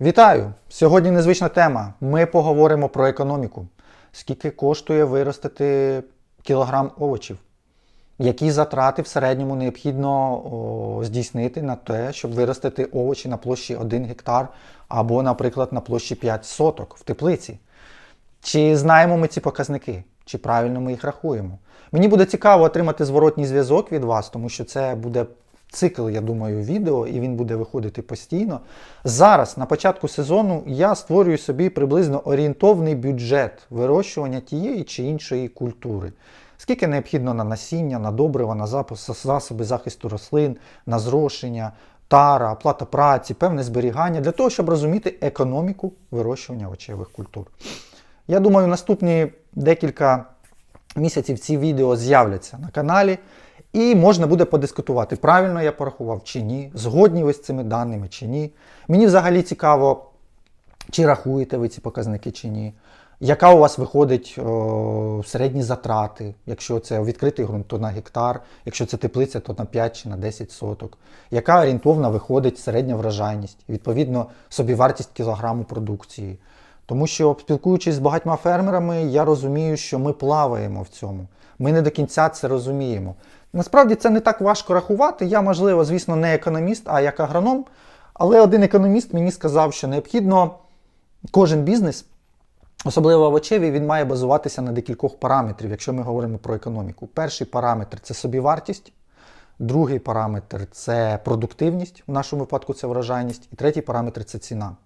Вітаю! Сьогодні незвична тема. Ми поговоримо про економіку. Скільки коштує виростити кілограм овочів? Які затрати в середньому необхідно о, здійснити на те, щоб виростити овочі на площі 1 гектар або, наприклад, на площі 5 соток в теплиці? Чи знаємо ми ці показники? Чи правильно ми їх рахуємо? Мені буде цікаво отримати зворотній зв'язок від вас, тому що це буде цикл, я думаю, відео, і він буде виходити постійно. Зараз, на початку сезону, я створюю собі приблизно орієнтовний бюджет вирощування тієї чи іншої культури. Скільки необхідно на насіння, на добрива, на запас, засоби захисту рослин, на зрошення, тара, оплата праці, певне зберігання для того, щоб розуміти економіку вирощування овочевих культур. Я думаю, наступні декілька місяців ці відео з'являться на каналі, і можна буде подискутувати, правильно я порахував чи ні, згодні ви з цими даними чи ні. Мені взагалі цікаво, чи рахуєте ви ці показники чи ні. Яка у вас виходить о, середні затрати, якщо це відкритий ґрунт, то на гектар, якщо це теплиця, то на 5 чи на 10 соток. Яка орієнтовна виходить середня вражайність, відповідно, собівартість кілограму продукції. Тому що, спілкуючись з багатьма фермерами, я розумію, що ми плаваємо в цьому. Ми не до кінця це розуміємо. Насправді це не так важко рахувати. Я, можливо, звісно, не економіст, а як агроном. Але один економіст мені сказав, що необхідно кожен бізнес, особливо овочевий, він має базуватися на декількох параметрів, якщо ми говоримо про економіку. Перший параметр це собівартість. Другий параметр це продуктивність, в нашому випадку це врожайність, і третій параметр це ціна.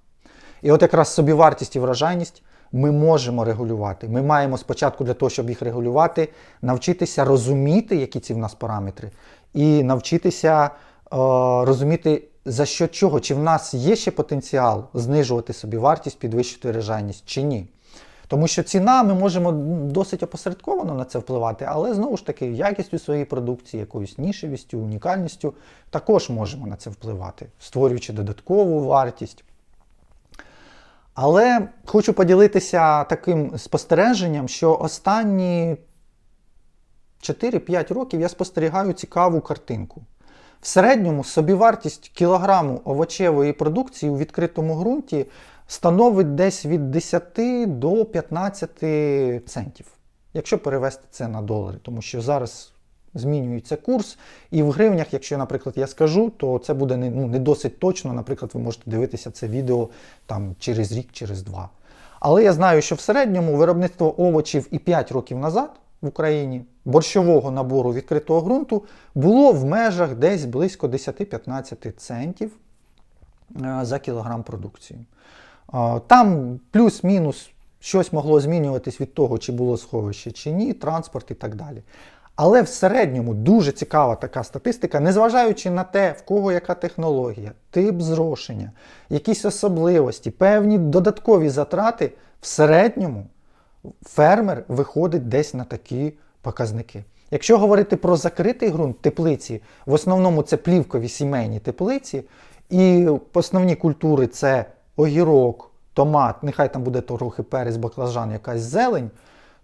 І от якраз собівартість і врожайність ми можемо регулювати. Ми маємо спочатку для того, щоб їх регулювати, навчитися розуміти, які ці в нас параметри, і навчитися е, розуміти, за що чого, чи в нас є ще потенціал знижувати собівартість, підвищити врожайність, чи ні. Тому що ціна ми можемо досить опосередковано на це впливати, але знову ж таки, якістю своєї продукції, якоюсь нішевістю, унікальністю також можемо на це впливати, створюючи додаткову вартість. Але хочу поділитися таким спостереженням, що останні 4-5 років я спостерігаю цікаву картинку. В середньому собівартість кілограму овочевої продукції у відкритому ґрунті становить десь від 10 до 15 центів, якщо перевести це на долари, тому що зараз змінюється курс, і в гривнях, якщо, наприклад, я скажу, то це буде не, ну, не досить точно. Наприклад, ви можете дивитися це відео там через рік, через два. Але я знаю, що в середньому виробництво овочів і 5 років назад в Україні борщового набору відкритого ґрунту було в межах десь близько 10-15 центів е, за кілограм продукції. Е, Там плюс-мінус щось могло змінюватись від того, чи було сховище чи ні, транспорт і так далі. Але в середньому дуже цікава така статистика, незважаючи на те, в кого яка технологія, тип зрошення, якісь особливості, певні додаткові затрати, в середньому фермер виходить десь на такі показники. Якщо говорити про закритий ґрунт теплиці, в основному це плівкові сімейні теплиці, і основні культури це огірок, томат, нехай там буде трохи перець, баклажан, якась зелень,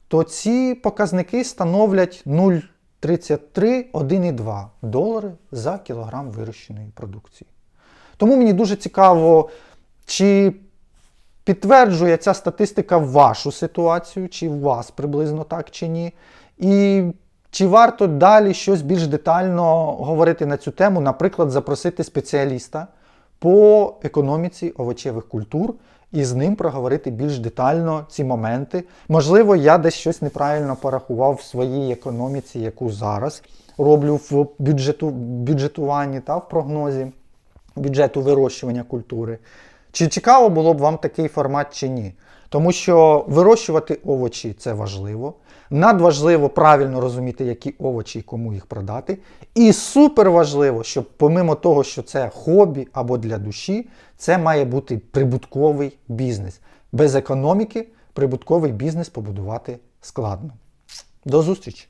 то ці показники становлять 0,33 1,2 долари за кілограм вирощеної продукції. Тому мені дуже цікаво, чи підтверджує ця статистика вашу ситуацію, чи у вас приблизно так чи ні. І чи варто далі щось більш детально говорити на цю тему, наприклад, запросити спеціаліста по економіці овочевих культур і з ним проговорити більш детально ці моменти. Можливо, я десь щось неправильно порахував в своїй економіці, яку зараз роблю в бюджету, бюджетуванні та в прогнозі бюджету вирощування культури. Чи цікаво було б вам такий формат чи ні? Тому що вирощувати овочі це важливо. Надважливо правильно розуміти, які овочі і кому їх продати. І супер важливо, щоб помимо того, що це хобі або для душі, це має бути прибутковий бізнес. Без економіки прибутковий бізнес побудувати складно. До зустрічі!